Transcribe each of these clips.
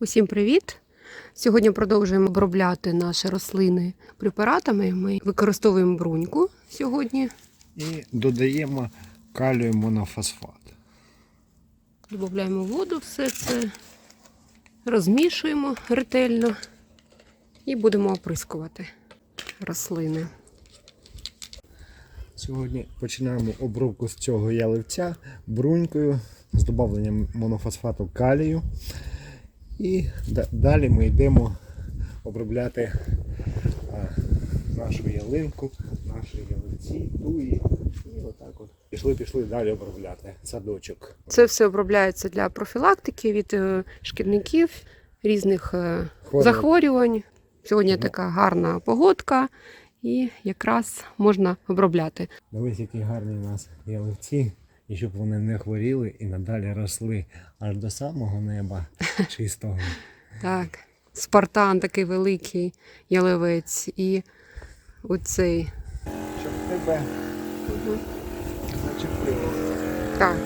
Усім привіт! Сьогодні продовжуємо обробляти наші рослини препаратами. Ми використовуємо бруньку сьогодні. І додаємо калію монофосфат. Додаємо воду, все це розмішуємо ретельно і будемо оприскувати рослини. Сьогодні починаємо обробку з цього яливця брунькою з додаванням монофосфату калію. І далі ми йдемо обробляти нашу ялинку, наші ялинці, туї. І отак от. Пішли, пішли далі обробляти садочок. Це все обробляється для профілактики від е, шкідників, різних е, Хвороб. захворювань. Сьогодні Ну. така гарна погодка, і якраз можна обробляти. Дивись, які гарні у нас ялівці, і щоб вони не хворіли і надалі росли аж до самого неба чистого. Так, Спартан такий великий ялевець і оцей. Щоб тебе зачепило. Так.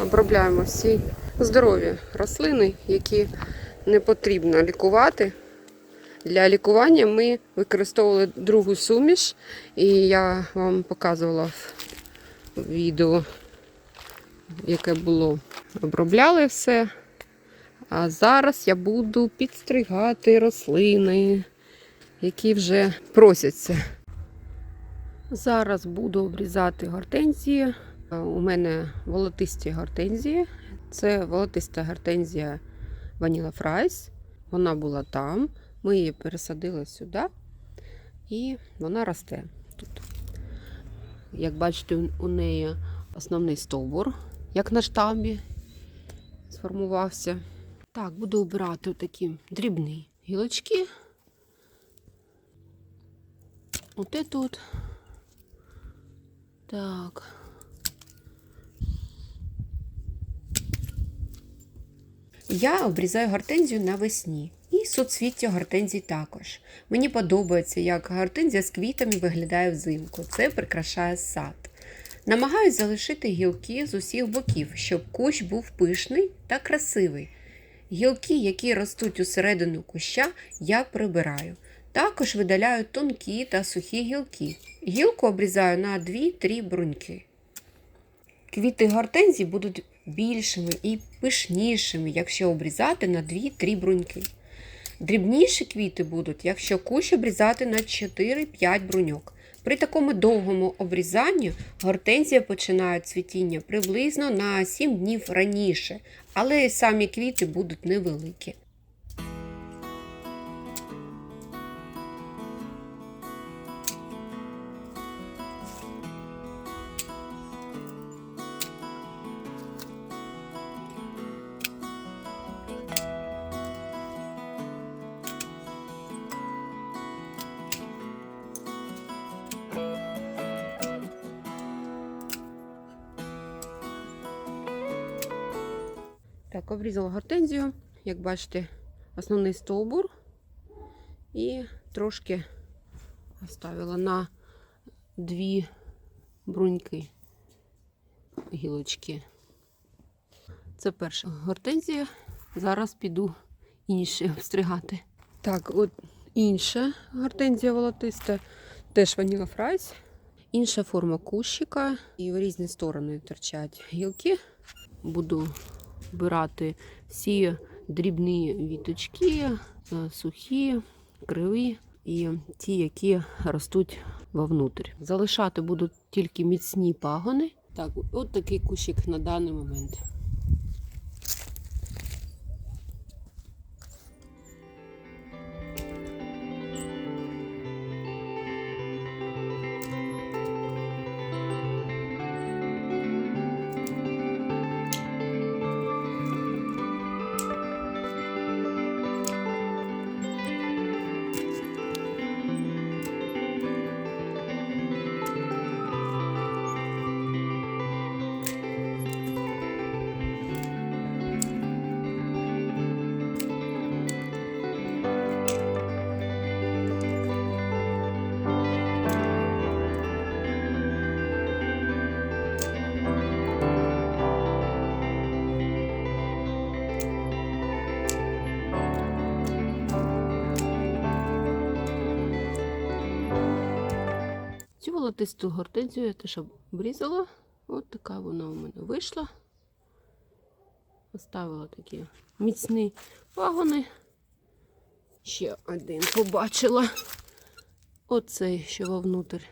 Обробляємо всі здорові рослини, які не потрібно лікувати. Для лікування ми використовували другу суміш, і я вам показувала відео, яке було. Обробляли все. А зараз я буду підстригати рослини, які вже просяться. Зараз буду обрізати гортензії. У мене волотисті гортензії. Це волотиста гортензія Vanilla Fries. Вона була там. Ми її пересадили сюди, і вона росте. Як бачите, у неї основний стовбур, як на штамбі, сформувався. Так, буду обирати такі дрібні гілочки. Оте тут. Так. Я обрізаю гортензію навесні. І соцвіття гортензій також. Мені подобається, як гортензія з квітами виглядає взимку. Це прикрашає сад. Намагаюсь залишити гілки з усіх боків, щоб кущ був пишний та красивий. Гілки, які ростуть усередину куща, я прибираю. Також видаляю тонкі та сухі гілки. Гілку обрізаю на 2-3 бруньки. Квіти гортензії будуть більшими і пишнішими, якщо обрізати на 2-3 бруньки. Дрібніші квіти будуть, якщо кущ обрізати на 4-5 бруньок. При такому довгому обрізанні гортензія починає цвітіння приблизно на 7 днів раніше, але самі квіти будуть невеликі. Так, обрізала гортензію. Як бачите, основний стовбур. І трошки оставила на дві бруньки гілочки. Це перша гортензія. Зараз піду інші обстригати. Так, от інша гортензія волотиста, теж ваніла фрайс. Інша форма кущика. І в різні сторони торчать гілки. Буду вбирати всі дрібні віточки, е, сухі, криві і ті, які ростуть вовнутрь. Залишати будуть тільки міцні пагони. Так, от такий кущик на даний момент. Волотисту гортензію я теж обрізала. От така вона у мене вийшла. Поставила такі міцні пагони. Ще один побачила. Оцей ще вовнутрь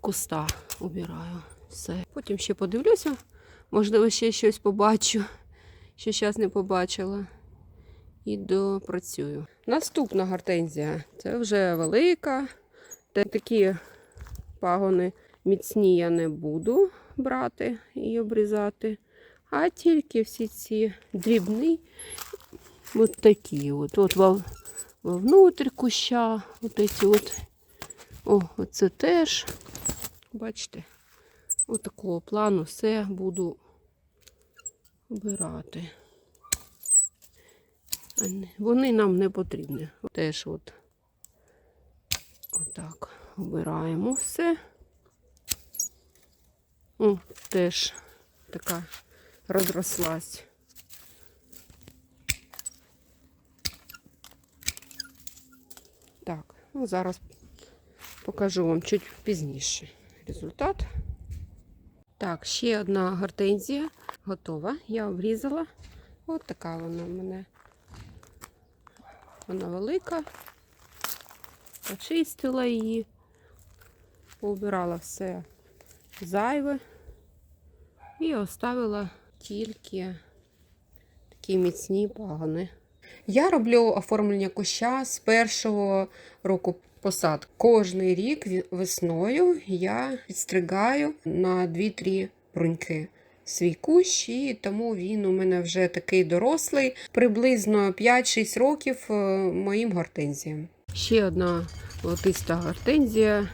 куста убираю. Все. Потім ще подивлюся. Можливо, ще щось побачу, що зараз не побачила. І допрацюю. Наступна гортензія. Це вже велика. Та такі пагони міцні я не буду брати і обрізати. А тільки всі ці дрібні, от такі от. От вов- вовнутрь куща, от ці от. О, оце теж. Бачите, от такого плану все буду обирати. Вони нам не потрібні. Теж от отак обираємо все. О, теж така розрослась. Так, ну зараз покажу вам чуть пізніше результат. Так, ще одна гортензія готова. Я обрізала. От така вона в мене. Вона велика. Почистила її, поубирала все зайве і оставила тільки такі міцні пагони. Я роблю оформлення куща з першого року посадки. Кожний рік весною я підстригаю на 2-3 бруньки свій кущ, і тому він у мене вже такий дорослий, приблизно 5-6 років е, моїм гортензіям. Ще одна золотиста гортензія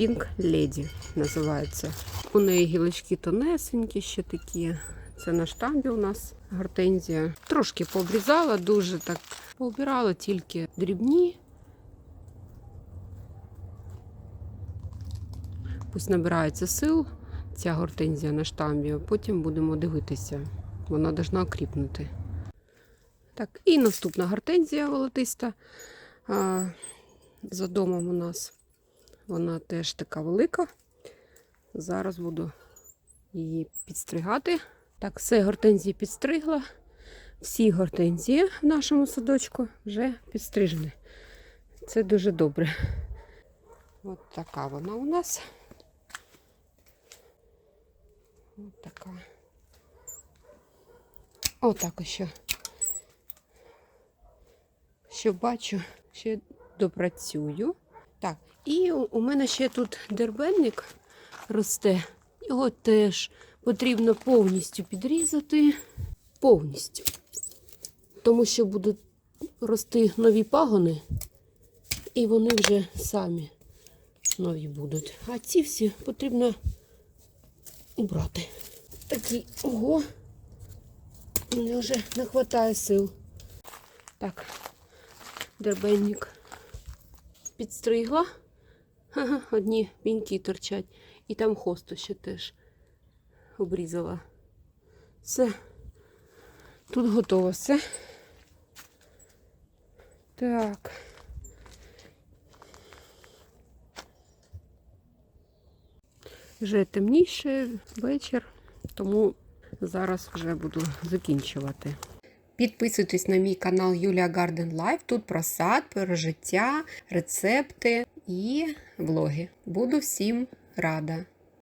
Pink Lady називається. У неї гілочки тонесенькі, ще такі. Це на штамбі у нас гортензія. Трошки пообрізала, дуже так пообирала тільки дрібні. Пусть набирається сил ця гортензія на штамбі, потім будемо дивитися. Вона повинна окріпнути. Так, і наступна гортензія волотиста. А, за домом у нас вона теж така велика. Зараз буду її підстригати. Так, все гортензії підстригла. Всі гортензії в нашому садочку вже підстрижені. Це дуже добре. От така вона у нас. От така. Отак ще. Що бачу, ще допрацюю. Так, і у мене ще тут дербенник росте. Його теж потрібно повністю підрізати. Повністю. Тому що будуть рости нові пагони, і вони вже самі нові будуть. А ці всі потрібно убрати. Такий, ого, мені вже не вистачає сил. Так, дербенник підстригла. Одні піньки торчать. І там хосту ще теж обрізала. Все. Тут готово все. Так. Вже темніше вечір, тому зараз вже буду закінчувати. Підписуйтесь на мій канал Юлія Гарден Лайф. Тут про сад, про життя, рецепти і влоги. Буду всім рада.